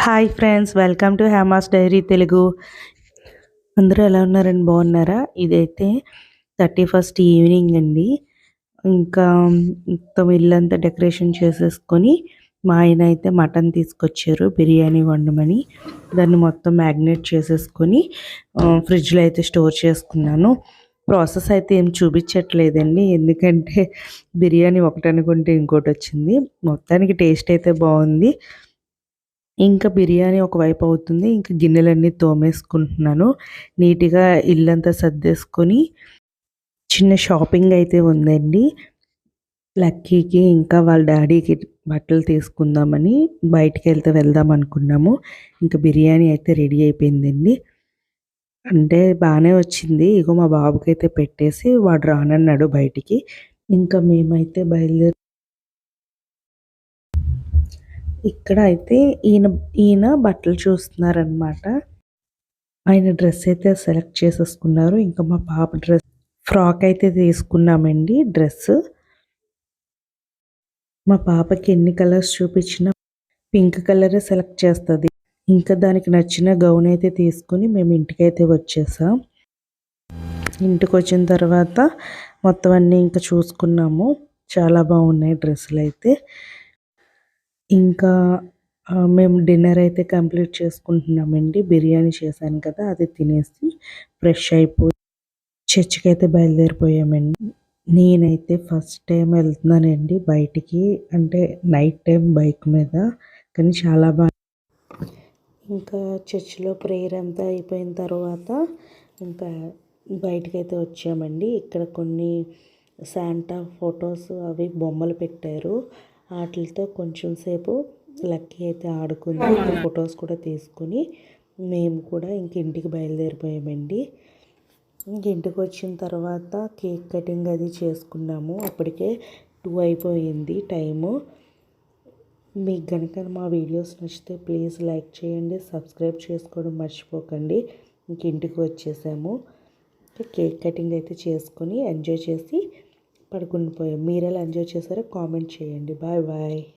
Hi friends welcome to Hema's diary Telugu. అందరూ ఎలా ఉన్నారండి? బాగున్నారా? ఇదైతే థర్టీ ఫస్ట్ ఈవినింగ్ అండి. ఇంకా మొత్తం ఇల్లంతా డెకరేషన్ చేసేసుకొని మా ఆయన అయితే మటన్ తీసుకొచ్చారు బిర్యానీ వండమని. దాన్ని మొత్తం మ్యాగ్నేట్ చేసేసుకొని ఫ్రిడ్జ్లో అయితే స్టోర్ చేసుకున్నాను. ప్రాసెస్ అయితే ఏం చూపించట్లేదండి ఎందుకంటే బిర్యానీ ఒకటి అనుకుంటే ఇంకోటి వచ్చింది. మొత్తానికి టేస్ట్ అయితే బాగుంది. ఇంకా బిర్యానీ ఒకవైపు అవుతుంది. ఇంకా గిన్నెలన్నీ తోమేసుకుంటున్నాను. నీట్గా ఇల్లంతా సర్దేసుకొని చిన్న షాపింగ్ అయితే ఉందండి. లక్కీకి ఇంకా వాళ్ళ డాడీకి బట్టలు తీసుకుందామని బయటికి వెళ్తే వెళ్దాం అనుకున్నాము. ఇంకా బిర్యానీ అయితే రెడీ అయిపోయిందండి. అంటే బాగానే వచ్చింది. ఇగో మా బాబుకి అయితే పెట్టేసి వాడు రానన్నాడు బయటికి. ఇంకా మేమైతే బయలుదేరి ఇక్కడ అయితే ఈయన ఈయన బట్టలు చూస్తున్నారనమాట ఆయన డ్రెస్ అయితే సెలెక్ట్ చేసేసుకున్నారు. ఇంకా మా పాప డ్రెస్ ఫ్రాక్ అయితే తీసుకున్నామండి డ్రెస్. మా పాపకి ఎన్ని కలర్స్ చూపించినా పింక్ కలరే సెలెక్ట్ చేస్తుంది. ఇంకా దానికి నచ్చిన గౌన్ అయితే తీసుకుని మేము ఇంటికైతే వచ్చేసాం. ఇంటికి వచ్చిన తర్వాత మొత్తం అన్నీ ఇంకా చూసుకున్నాము. చాలా బాగున్నాయి డ్రెస్సులు అయితే ఇంకా మేము డిన్నర్ అయితే కంప్లీట్ చేసుకుంటున్నామండి. బిర్యానీ చేశాను కదా అది తినేసి ఫ్రెష్ అయిపోయి చర్చికి అయితే బయలుదేరిపోయామండి. నేనైతే ఫస్ట్ టైం వెళ్తున్నానండి బయటికి. అంటే నైట్ టైం బైక్ మీద కానీ చాలా బాగా ఇంకా చర్చిలో ప్రేయర్ అంతా అయిపోయిన తర్వాత ఇంకా బయటికి అయితే వచ్చామండి. ఇక్కడ కొన్ని శాంటా ఫొటోస్ అవి బొమ్మలు పెట్టారు. వాటితో కొంచెం సేపు లక్కీ అయితే ఆడుకుంది ఫొటోస్ కూడా తీసుకుని మేము కూడా ఇంక ఇంటికి బయలుదేరిపోయామండి. ఇంక ఇంటికి వచ్చిన తర్వాత కేక్ కటింగ్ అది చేసుకున్నాము. అప్పటికే టూ అయిపోయింది టైము. మీకు కనుక మా వీడియోస్ నచ్చితే ప్లీజ్ లైక్ చేయండి సబ్స్క్రైబ్ చేసుకోవడం మర్చిపోకండి. ఇంక ఇంటికి వచ్చేసాము. కేక్ కటింగ్ అయితే చేసుకొని ఎంజాయ్ చేసి పడుకుని పోయాం మీరు ఎలా ఎంజాయ్ చేశారో కామెంట్ చేయండి. Bye bye.